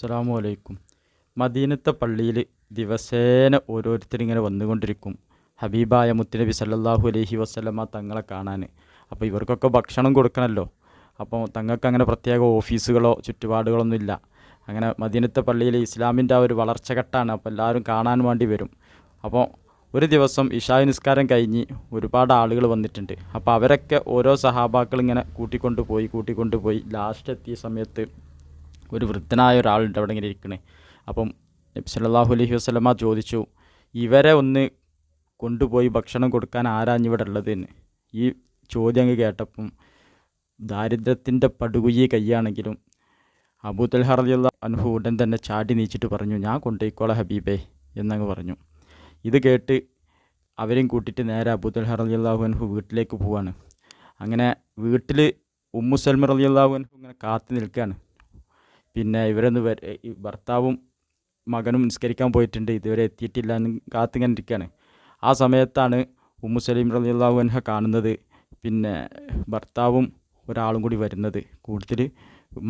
അസ്സാമു അലൈക്കും മദീനത്തെ പള്ളിയിൽ ദിവസേന ഓരോരുത്തരിങ്ങനെ വന്നുകൊണ്ടിരിക്കും. ഹബീബായ മുത്തുനബി സല്ലാഹു അലഹി വസ്ലമ തങ്ങളെ കാണാൻ അപ്പോൾ ഇവർക്കൊക്കെ ഭക്ഷണം കൊടുക്കണമല്ലോ അപ്പോൾ തങ്ങൾക്ക് അങ്ങനെ പ്രത്യേക ഓഫീസുകളോ ചുറ്റുപാടുകളൊന്നും ഇല്ല. അങ്ങനെ മദീനത്തെ പള്ളിയിൽ ഇസ്ലാമിന്റെ ആ ഒരു വളർച്ചഘട്ടാണ് അപ്പോൾ എല്ലാവരും കാണാൻ വേണ്ടി വരും. അപ്പോൾ ഒരു ദിവസം ഇഷായ നിസ്കാരം കഴിഞ്ഞ് ഒരുപാട് ആളുകൾ വന്നിട്ടുണ്ട്. അപ്പോൾ അവരൊക്കെ ഓരോ സഹാബാക്കൾ ഇങ്ങനെ കൂട്ടിക്കൊണ്ട് പോയി കൂട്ടിക്കൊണ്ട് പോയി ലാസ്റ്റ് എത്തിയ സമയത്ത് ഒരു വൃദ്ധനായ ഒരാളുണ്ട് അവിടെ ഇങ്ങനെ ഇരിക്കണേ. അപ്പം നബി സല്ലല്ലാഹു അലൈഹി വസല്ലമ ചോദിച്ചു ഇവരെ ഒന്ന് കൊണ്ടുപോയി ഭക്ഷണം കൊടുക്കാൻ ആരാഞ്ഞ് ഇവിടെ ഉള്ളത്? എന്ന്. ഈ ചോദ്യം അങ്ങ് കേട്ടപ്പം ദാരിദ്ര്യത്തിന്റെ പടുകുയ്യെ കയ്യാണെങ്കിലും അബൂദൽ ഹർദിയുള്ള അനുഹു ഉടൻ തന്നെ ചാടി നീച്ചിട്ട് പറഞ്ഞു ഞാൻ കൊണ്ടുപോയിക്കോളാം ഹബീബേ എന്നങ്ങ് പറഞ്ഞു. ഇത് കേട്ട് അവരെയും കൂട്ടിയിട്ട് നേരെ അബൂദൽ ഹർദിയല്ലാഹു അൻഹു വീട്ടിലേക്ക് പോവാണ്. അങ്ങനെ വീട്ടിൽ ഉമ്മു സൽമ റളിയല്ലാഹു അൻഹു ഇങ്ങനെ കാത്തു നിൽക്കുകയാണ്. പിന്നെ ഇവരൊന്ന് വര ഭർത്താവും മകനും നിസ്കരിക്കാൻ പോയിട്ടുണ്ട്. ഇതുവരെ എത്തിയിട്ടില്ല എന്ന് കാത്തിങ്ങനെ ഇരിക്കുകയാണ് ആ സമയത്താണ് ഉമ്മു സലീം റളിയല്ലാഹു അൻഹ കാണുന്നത്. പിന്നെ ഭർത്താവും ഒരാളും കൂടി വരുന്നത്. കൂടുതൽ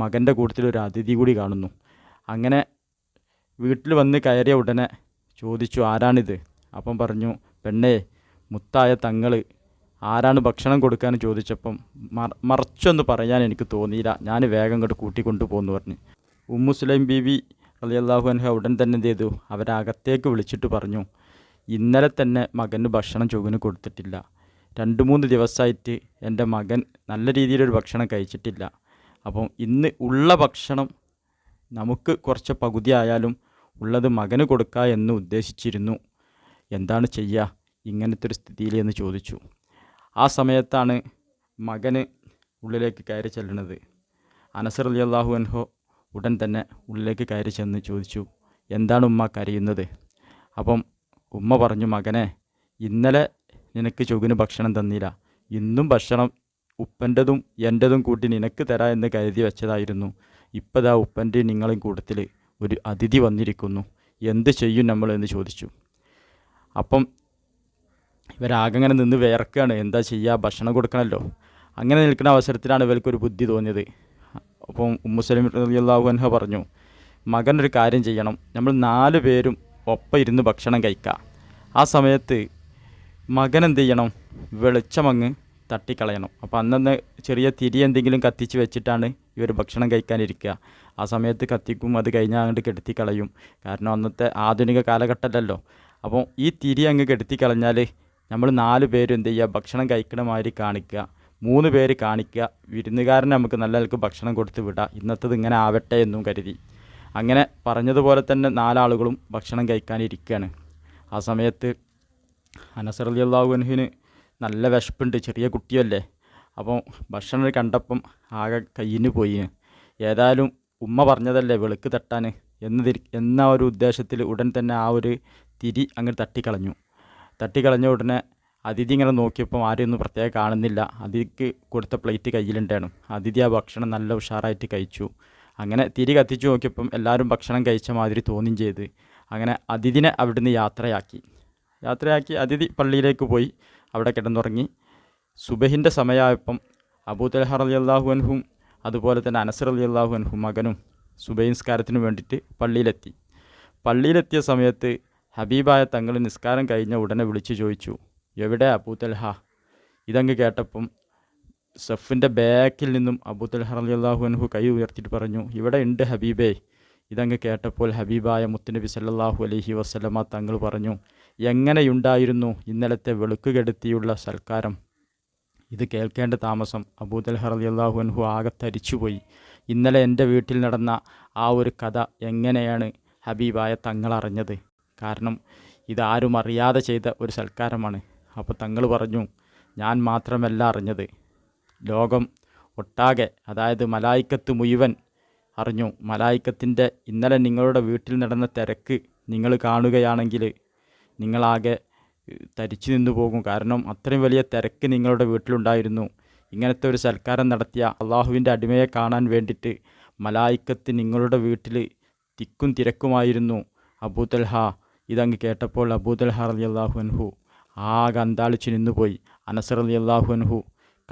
മകന്റെ കൂട്ടത്തിൽ ഒരു അതിഥി കൂടി കാണുന്നു. അങ്ങനെ വീട്ടിൽ വന്ന് കയറിയ ഉടനെ ചോദിച്ചു ആരാണിത്? അപ്പം പറഞ്ഞു പെണ്ണേ മുത്തായ തങ്ങൾ ആരാണ് ഭക്ഷണം കൊടുക്കാൻ ചോദിച്ചപ്പം മറ മറച്ചൊന്ന് പറയാൻ എനിക്ക് തോന്നിയില്ല. ഞാൻ വേഗം ഇങ്ങോട്ട് കൂട്ടിക്കൊണ്ടു പോകുന്നു പറഞ്ഞു. ഉമ്മുസ്ലൈം ബീവി അലിയല്ലാഹു അൻഹ ഉടൻ തന്നെ എന്ത് ചെയ്തു? അവരകത്തേക്ക് വിളിച്ചിട്ട് പറഞ്ഞു ഇന്നലെ തന്നെ മകന് ഭക്ഷണം ചൊവ്വിന് കൊടുത്തിട്ടില്ല. രണ്ട് മൂന്ന് ദിവസമായിട്ട് എന്റെ മകൻ നല്ല രീതിയിലൊരു ഭക്ഷണം കഴിച്ചിട്ടില്ല. അപ്പം ഇന്ന് ഉള്ള ഭക്ഷണം നമുക്ക് കുറച്ച് പകുതി ആയാലും ഉള്ളത് മകന് കൊടുക്കുക എന്ന് ഉദ്ദേശിച്ചിരുന്നു. എന്താണ് ചെയ്യുക ഇങ്ങനത്തെ ഒരു സ്ഥിതിയിൽ എന്ന് ചോദിച്ചു. ആ സമയത്താണ് മകന് ഉള്ളിലേക്ക് കയറി ചെല്ലുന്നത്. അനസർ അലി അള്ളാഹു അൻഹോ ഉടൻ തന്നെ ഉള്ളിലേക്ക് കയറി ചെന്ന് ചോദിച്ചു എന്താണ് ഉമ്മ കരയുന്നത്? അപ്പം ഉമ്മ പറഞ്ഞു മകനെ ഇന്നലെ നിനക്ക് ചൊകിന് ഭക്ഷണം തന്നില്ല. ഇന്നും ഭക്ഷണം ഉപ്പന്റെതും എന്റെതും കൂട്ടി നിനക്ക് തരാ എന്ന് കരുതി വെച്ചതായിരുന്നു. ഇപ്പതാ ഉപ്പന്റെ നിങ്ങളെയും കൂട്ടത്തിൽ ഒരു അതിഥി വന്നിരിക്കുന്നു. എന്ത് ചെയ്യും നമ്മൾ? എന്ന് ചോദിച്ചു. അപ്പം ഇവരാകെ അങ്ങനെ നിന്ന് വിയർക്കുകയാണ് എന്താ ചെയ്യുക ഭക്ഷണം കൊടുക്കണമല്ലോ അങ്ങനെ നിൽക്കുന്ന അവസരത്തിലാണ് ഇവർക്കൊരു ബുദ്ധി തോന്നിയത്. അപ്പം ഉമ്മുസലിം റളിയല്ലാഹു അൻഹ പറഞ്ഞു മകൻ ഒരു കാര്യം ചെയ്യണം. നമ്മൾ നാല് പേരും ഒപ്പം ഇരുന്ന് ഭക്ഷണം കഴിക്കുക ആ സമയത്ത് മകൻ എന്ത് ചെയ്യണം? വെളിച്ചമങ്ങ് തട്ടിക്കളയണം. അപ്പോൾ അന്നന്ന് ചെറിയ തിരി എന്തെങ്കിലും കത്തിച്ച് വെച്ചിട്ടാണ് ഇവർ ഭക്ഷണം കഴിക്കാനിരിക്കുക. ആ സമയത്ത് കത്തിക്കും അത് കഴിഞ്ഞാൽ അങ്ങോട്ട് കെടുത്തിക്കളയും. കാരണം അന്നത്തെ ആധുനിക കാലഘട്ടമല്ലല്ലോ അപ്പോൾ ഈ തിരി അങ്ങ് കെടുത്തിക്കളഞ്ഞാൽ നമ്മൾ നാല് പേര് എന്ത് ചെയ്യുക? ഭക്ഷണം കഴിക്കണ മാതിരി കാണിക്കുക. മൂന്ന് പേര് കാണിക്കുക. വിരുന്നുകാരനെ നമുക്ക് നല്ല നിലയ്ക്ക് ഭക്ഷണം കൊടുത്ത് വിടാം. ഇന്നത്തത് ഇങ്ങനെ ആവട്ടെ എന്നും കരുതി. അങ്ങനെ പറഞ്ഞതുപോലെ തന്നെ നാലാളുകളും ഭക്ഷണം കഴിക്കാനിരിക്കുകയാണ് ആ സമയത്ത് അനസർ അലി അള്ളാഹുവിന് നല്ല വിശപ്പുണ്ട്. ചെറിയ കുട്ടിയല്ലേ. അപ്പോൾ ഭക്ഷണം കണ്ടപ്പം ആകെ കയ്യിന് പോയി. ഏതായാലും ഉമ്മ പറഞ്ഞതല്ലേ വെളുക്ക് തട്ടാൻ. എന്നതിരി എന്ന ഒരു ഉദ്ദേശത്തിൽ ഉടൻ തന്നെ ആ ഒരു തിരി അങ്ങ് തട്ടിക്കളഞ്ഞു. തട്ടിക്കളഞ്ഞ ഉടനെ അതിഥി ഇങ്ങനെ നോക്കിയപ്പോൾ ആരെയൊന്നും പ്രത്യേകം കാണുന്നില്ല. അതിഥിക്ക് കൊടുത്ത പ്ലേറ്റ് കയ്യിലുണ്ടായിരുന്നു. അതിഥി ആ ഭക്ഷണം നല്ല ഉഷാറായിട്ട് കഴിച്ചു. അങ്ങനെ തിരി കത്തിച്ചു നോക്കിയപ്പം എല്ലാവരും ഭക്ഷണം കഴിച്ച മാതിരി തോന്നുകയും ചെയ്ത്. അങ്ങനെ അതിഥിനെ അവിടുന്ന് യാത്രയാക്കി. യാത്രയാക്കി അതിഥി പള്ളിയിലേക്ക് പോയി. അവിടെ കിടന്നുറങ്ങി. സുബഹിന്റെ സമയമായപ്പം അബൂത്തലഹർ അലി അള്ളാഹു അതുപോലെ തന്നെ അനസർ അലി അള്ളാഹു അൻഹും മകനും സുബൈ നിസ്കാരത്തിന് വേണ്ടിയിട്ട് പള്ളിയിലെത്തി. പള്ളിയിലെത്തിയ സമയത്ത് ഹബീബായ തങ്ങൾ നിസ്കാരം കഴിഞ്ഞ ഉടനെ വിളിച്ചു ചോദിച്ചു എവിടെ അബൂത്തൽഹ ഇതങ്ങ് കേട്ടപ്പം സഫിന്റെ ബാക്കിൽ നിന്നും അബൂത്തൽഹർ അലി അള്ളാഹു അൻഹു കൈ ഉയർത്തിയിട്ട് പറഞ്ഞു ഇവിടെ ഉണ്ട് ഹബീബേ. ഇതങ്ങ് കേട്ടപ്പോൾ ഹബീബായ മുത്തുനബി സല്ലാഹു അലഹി വസ്ലമ തങ്ങൾ പറഞ്ഞു എങ്ങനെയുണ്ടായിരുന്നു ഇന്നലത്തെ വെളുക്കുകെടുത്തിയുള്ള സൽക്കാരം? ഇത് കേൾക്കേണ്ട താമസം അബൂദൽഹ അള്ളാഹു അൻഹു ആകെ തരിച്ചുപോയി ഇന്നലെ എന്റെ വീട്ടിൽ നടന്ന ആ ഒരു കഥ എങ്ങനെയാണ് ഹബീബായ തങ്ങൾ അറിഞ്ഞത്? കാരണം ഇതാരും അറിയാതെ ചെയ്ത ഒരു സൽക്കാരമാണ്. അപ്പോൾ തങ്ങൾ പറഞ്ഞു ഞാൻ മാത്രമല്ല അറിഞ്ഞത്. ലോകം ഒട്ടാകെ അതായത് മലായിക്കത്ത് മുഴുവൻ അറിഞ്ഞു. മലായിക്കത്തിന്റെ ഇന്നലെ നിങ്ങളുടെ വീട്ടിൽ നടന്ന തിരക്ക് നിങ്ങൾ കാണുകയാണെങ്കിൽ നിങ്ങളാകെ തരിച്ചു നിന്നു പോകും. കാരണം അത്രയും വലിയ തിരക്ക് നിങ്ങളുടെ വീട്ടിലുണ്ടായിരുന്നു. ഇങ്ങനത്തെ ഒരു സൽക്കാരം നടത്തിയ അള്ളാഹുവിന്റെ അടിമയെ കാണാൻ വേണ്ടിയിട്ട് മലായിക്കത്ത് നിങ്ങളുടെ വീട്ടിൽ തിക്കും തിരക്കുമായിരുന്നു. അബൂതൽഹ ഇതങ്ങ് കേട്ടപ്പോൾ അബൂതൽഹ അലി അള്ളാഹു അൻഹു ആകെ അന്താളിച്ച് നിന്നുപോയി. അനസർ അലി അള്ളാഹു അൻഹു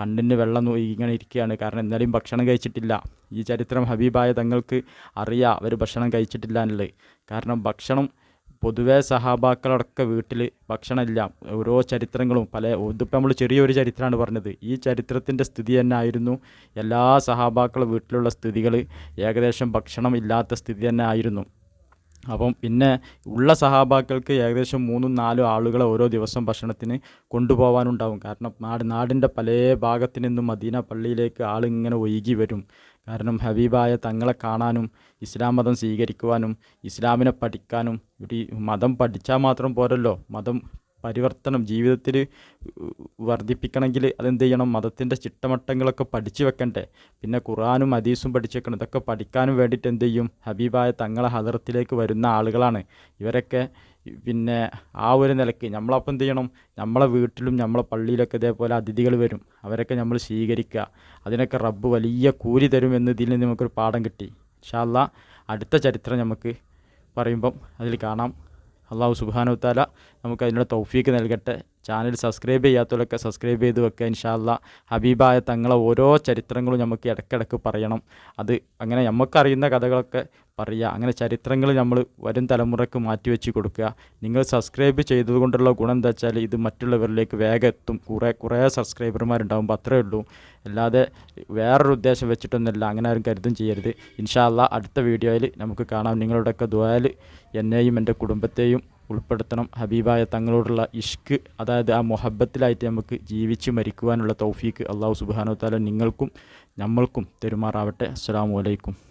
കണ്ണിന് വെള്ളം ഇങ്ങനെ ഇരിക്കുകയാണ് കാരണം ഇന്നലെയും ഭക്ഷണം കഴിച്ചിട്ടില്ല. ഈ ചരിത്രം ഹബീബായ തങ്ങൾക്ക് അറിയാം. അവർ ഭക്ഷണം കഴിച്ചിട്ടില്ല എന്നുള്ളത്. കാരണം ഭക്ഷണം പൊതുവേ സഹാബാക്കളടക്ക വീട്ടിൽ ഭക്ഷണമില്ല. ഓരോ ചരിത്രങ്ങളും പല ഇതിപ്പോൾ നമ്മൾ ചെറിയൊരു ചരിത്രമാണ് പറഞ്ഞത്. ഈ ചരിത്രത്തിന്റെ സ്ഥിതി തന്നെ ആയിരുന്നു എല്ലാ സഹാബാക്കളുടെ വീട്ടിലുള്ള സ്ഥിതികൾ ഏകദേശം ഭക്ഷണം ഇല്ലാത്ത സ്ഥിതി തന്നെ ആയിരുന്നു അപ്പം പിന്നെ ഉള്ള സഹാബാക്കൾക്ക് ഏകദേശം മൂന്നും നാലും ആളുകളെ ഓരോ ദിവസം ഭക്ഷണത്തിന് കൊണ്ടുപോകാനുണ്ടാവും കാരണം നാട് നാടിന്റെ പല ഭാഗത്തു നിന്നും മദീന പള്ളിയിലേക്ക് ആളിങ്ങനെ ഒഴുകി വരും. കാരണം ഹബീബായ തങ്ങളെ കാണാനും ഇസ്ലാം മതം സ്വീകരിക്കുവാനും ഇസ്ലാമിനെ പഠിക്കാനും ഒരു മതം പഠിച്ചാൽ മാത്രം പോരല്ലോ. മതം പരിവർത്തനം ജീവിതത്തിൽ വർദ്ധിപ്പിക്കണമെങ്കിൽ അതെന്ത് ചെയ്യണം? മതത്തിന്റെ ചിട്ടമട്ടങ്ങളൊക്കെ പഠിച്ചു വെക്കണ്ടേ. പിന്നെ ഖുറാനും ഹദീസും പഠിച്ചു വെക്കണം ഇതൊക്കെ പഠിക്കാനും വേണ്ടിയിട്ട് എന്ത് ചെയ്യും? ഹബീബായ തങ്ങളെ ഹദർത്തിലേക്ക് വരുന്ന ആളുകളാണ്. ഇവരൊക്കെ പിന്നെ ആ ഒരു നിലയ്ക്ക് നമ്മളപ്പം എന്ത് ചെയ്യണം? നമ്മളെ വീട്ടിലും നമ്മളെ പള്ളിയിലൊക്കെ ഇതേപോലെ അതിഥികൾ വരും. അവരൊക്കെ നമ്മൾ സ്വീകരിക്കുക. അതിനൊക്കെ റബ്ബ് വലിയ കൂലി തരും എന്ന് ഇതിൽ നിന്ന് നമുക്കൊരു പാഠം കിട്ടി. ഇൻഷാല്ല അടുത്ത ചരിത്രം നമുക്ക് പറയുമ്പം അതിൽ കാണാം. അള്ളാഹു സുബാനു താല നമുക്ക് അതിനുള്ള തൗഫീക്ക് നൽകട്ടെ. ചാനൽ സബ്സ്ക്രൈബ് ചെയ്യാത്തവരൊക്കെ സബ്സ്ക്രൈബ് ചെയ്ത് വെക്കുക ഇൻഷാല്ല ഹബീബായ തങ്ങളെ ഓരോ ചരിത്രങ്ങളും നമുക്ക് ഇടയ്ക്കിടയ്ക്ക് പറയണം. അത് അങ്ങനെ നമുക്കറിയുന്ന കഥകളൊക്കെ പറയുക. അങ്ങനെ ചരിത്രങ്ങൾ നമ്മൾ വരും തലമുറയ്ക്ക് മാറ്റിവെച്ച് കൊടുക്കുക. നിങ്ങൾ സബ്സ്ക്രൈബ് ചെയ്തതുകൊണ്ടുള്ള ഗുണം എന്താ വെച്ചാൽ ഇത് മറ്റുള്ളവരിലേക്ക് വേഗം എത്തും. കുറേ കുറേ സബ്സ്ക്രൈബർമാരുണ്ടാകുമ്പോൾ അത്രേ ഉള്ളൂ. അല്ലാതെ വേറൊരു ഉദ്ദേശം വെച്ചിട്ടൊന്നുമില്ല. അങ്ങനെ ആരും കരുതും ചെയ്യരുത്. ഇൻഷാല്ല അടുത്ത വീഡിയോയിൽ നമുക്ക് കാണാം. നിങ്ങളുടെയൊക്കെ ദ്വാൽ എന്നെയും എന്റെ കുടുംബത്തെയും ഉൾപ്പെടുത്തണം. ഹബീബായ തങ്ങളോടുള്ള ഇഷ്ക് അതായത് ആ മൊഹബത്തിലായിട്ട് നമുക്ക് ജീവിച്ച് മരിക്കുവാനുള്ള തൗഫീക്ക് അള്ളാഹു സുബാനോ താല നിങ്ങൾക്കും നമ്മൾക്കും തെരുമാറാവട്ടെ. അസ്സാം വലൈക്കും